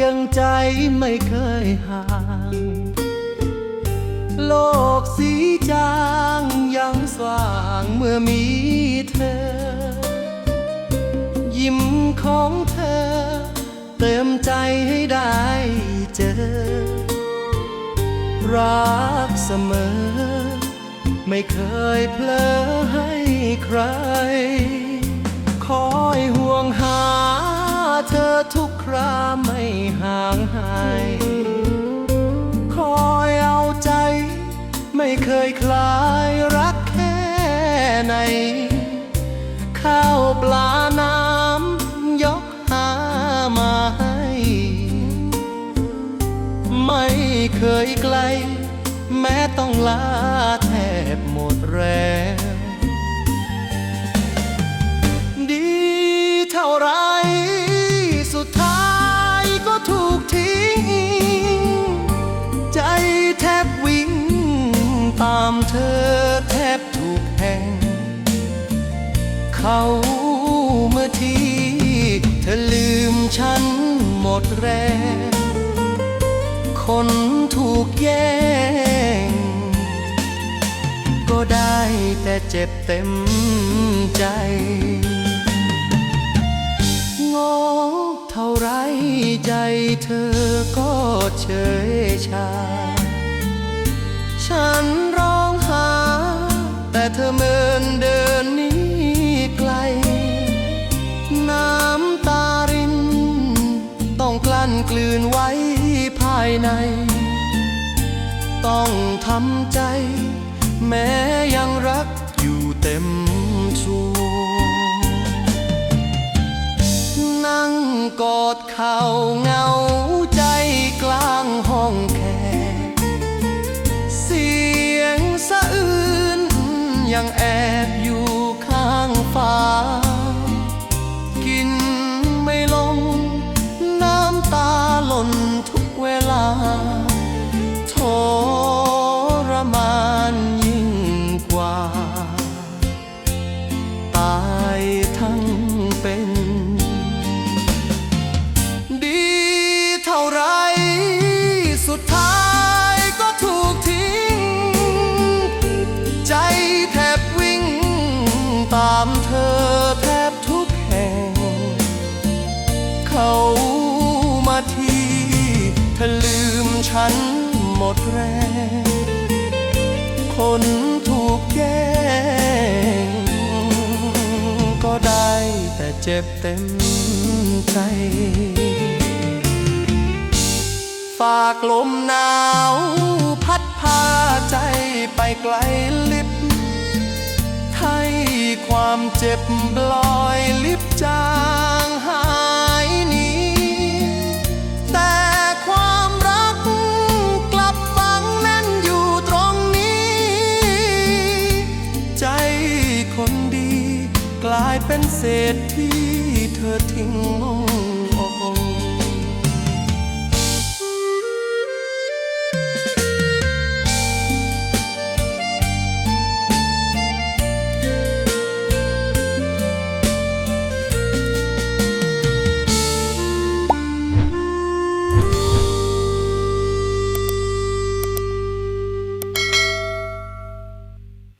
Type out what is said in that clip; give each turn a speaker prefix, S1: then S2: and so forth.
S1: ยังใจไม่เคยห่าง โลกสีจางยังสว่างเมื่อมีเธอ ยิ้มของเธอ เติมใจให้ได้เจอ รักเสมอ ไม่เคยเพลอให้ใคร ยคลายรักแค่ไหน ข้าวปลาน้ำยกหามาให้ ไม่เคยไกล แม้ต้องลาแทบหมดแรงดีเท่าไรสุดท้ายก็ถูกทิ้ง ใจแทบวิ่งามเธอแทบถูกแห่งเขาเมื่อที่เธอลืมฉันหมดแรง คนถูกแย่ง ก็ได้แต่เจ็บเต็มใจงอเท่าไรใจเธอก็เฉยชา ฉันร กลืนไว้ภายใน ต้องทำใจ แม้ยังรักอยู่เต็มสูนั่งกอดเข่าเงาใจกลางห้องแขกเสียงสะอื้นยังแอบอยู่ แทบทุกแห่ง เขามาทีเธอลืมฉันหมดแรง คนถูกแย่ง ก็ได้แต่เจ็บเต็มใจ ฝากลมหนาว พัดพาใจไปไกล เจ็บปลอยลิบจางหายนี้ แต่ความรักกลับฝังแน่นอยู่ตรงนี้ ใจคนดี กลายเป็นเศษที่เธอทิ้งลง